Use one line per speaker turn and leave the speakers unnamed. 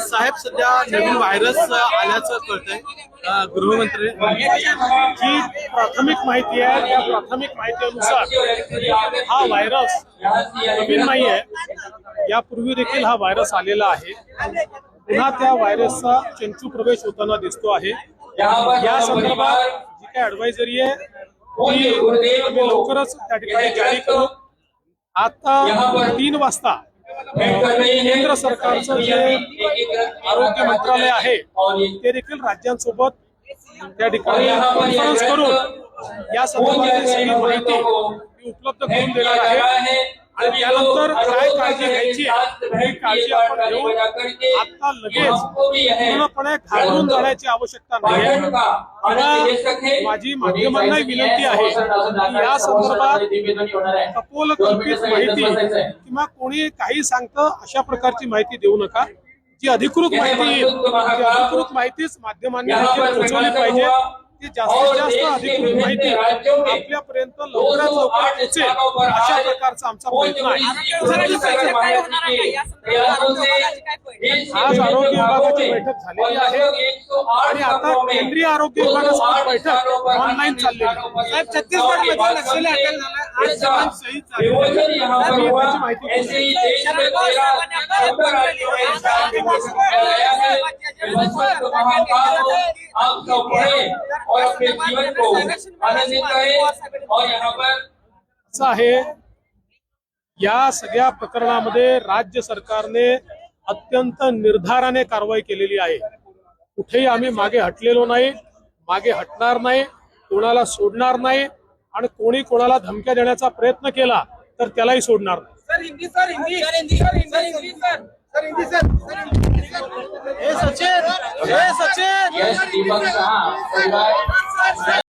साहेब सध्या नवीन व्हायरस आल्याचं कळतंय. गृहमंत्री जी प्राथमिक माहिती आहे त्या प्राथमिक माहितीनुसार हा व्हायरस नवीन नाही आहे यापूर्वी देखील हा व्हायरस आलेला आहे. पुन्हा त्या व्हायरसचा चंचू प्रवेश होताना दिसतो आहे. या संदर्भात जी काय ऍडवायझरी आहे ती लवकरच त्या ठिकाणी जारी करू. आता तीन वाजता केंद्र सरकारचं जे आरोग्य मंत्रालय आहे ते देखील राज्यांसोबत त्या ठिकाणी कॉन्फरन्स करून या संदर्भातील सगळी माहिती उपलब्ध करून देणार आहे. आणि त्यानंतर काय काळजी घ्यायची? ही काळजी आपण घेऊ. आता लगेच पूर्णपणे घाबरून जाण्याची आवश्यकता नाही. माझी माध्यमांनाही विनंती आहे की या संदर्भात कपोल कल्पित माहिती किंवा कोणी काही सांगतं अशा प्रकारची माहिती देऊ नका. जी अधिकृत माहिती अधिकृत माहितीच माध्यमांनी पोहोचवली पाहिजे. ती जास्तीत जास्त अधिकृत माहिती आपल्यापर्यंत लवकरात लवकर पोहोचेल अशा प्रकारचा आमचा प्रयत्न आहे आज आरोग्य विभागाची बैठक झालेली आहे आणि आता केंद्रीय आरोग्य विभागासोबत बैठक ऑनलाईन चाललेली आहे साहेब छत्तीसगडमध्ये नक्षली अटक झाला आज जवान शहीद झाले साहेब, मी त्याची माहिती घेतो.
आप सब पढ़े और अपने जीवन को आनंदित करें और यहाँ पर
असं आहे या सगळ्या प्रकरणामध्ये राज्य सरकारने अत्यंत निर्धाराने कारवाई केलेली आहे. कुठेही आम्ही मागे हटलेलो नाही मागे हटणार नाही कोणाला सोडणार नाही आणि कोणी कोणाला धमक्या देण्याचा प्रयत्न केला तर त्यालाही सोडणार नाही.
Sir Hindi sir Hindi sir Hindi
Sachin हे सचिन
यश दीपक